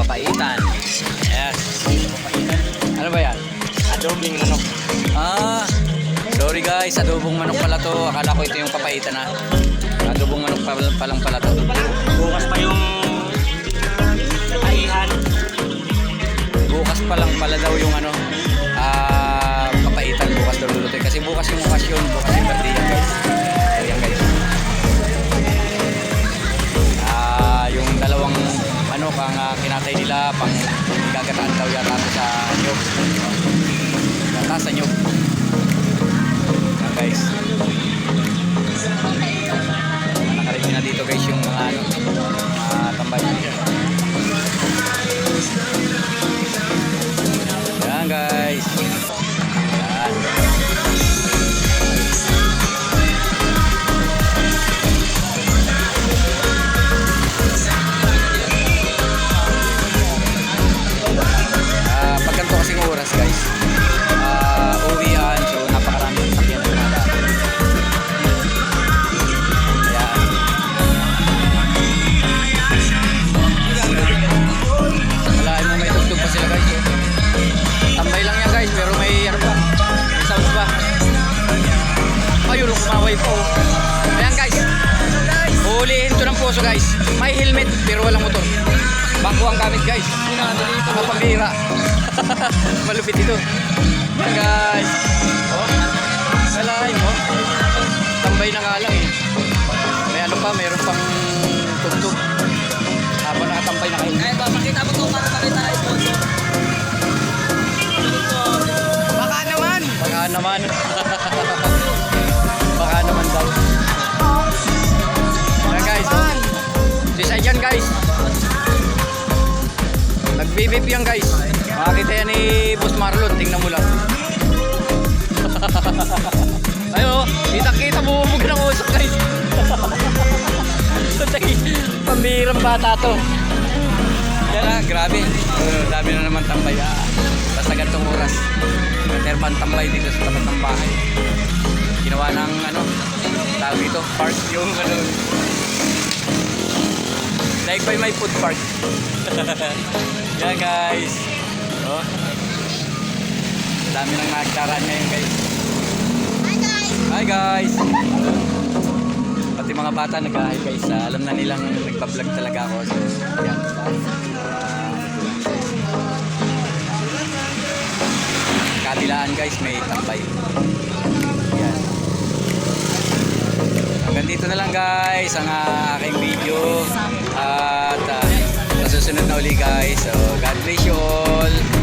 Yan. Ah, pampapaitan. Yes. Ano ba yan? Adobing manok. Ah, sorry guys, adobong manok pala to. Akala ko ito yung papaitan ha. Adobong manok pa, pa lang pala to. Bukas pa yung kaihan. Bukas pa lang pala daw yung ano, ah, papaitan bukas daw lulutuin. Kasi bukas yung okasyon, bukas yung birthday guys. Kinatay nila pang gagataan daw yata sa nyog. Yata sa nyog. Hulihin to ng puso guys. May helmet, pero walang motor. Bangko ang gamit guys. Kapambira. Malupit ito. Ayan guys. Oh, malain mo. Tambay na nga lang eh. May ano pa, mayroon pang tugtog. Habang nakatambay na kayo. Kaya ba, pakita mo to para makita na sponsor. Baka naman. Baka naman. Baka naman daw. Si Sajan guys. Nagbibip yan guys. Makakita yan ni Boss Marlon. Tingnan mo lang. Ayo, kita-kita bumubog ng usok guys. Pambirang bata to. Yan ah, grabe. Dami na naman tambay. Ah. Basta ganitong oras. Terman tambay dito sa tapat ng bahay. Ginawa ng ano, tawag dito, park yung ano. Like by my food park. Yan guys. Oh. Dami nang nagtaraan ngayon guys. Hi guys! Pati mga bata nag-hi guys. Ah, alam na nilang nagpa-vlog talaga ako. So, yan. Ah, kabilaan guys, may tambay. Dito na lang guys ang ah, aking video. At sa susunod na uli guys. So, God bless you all.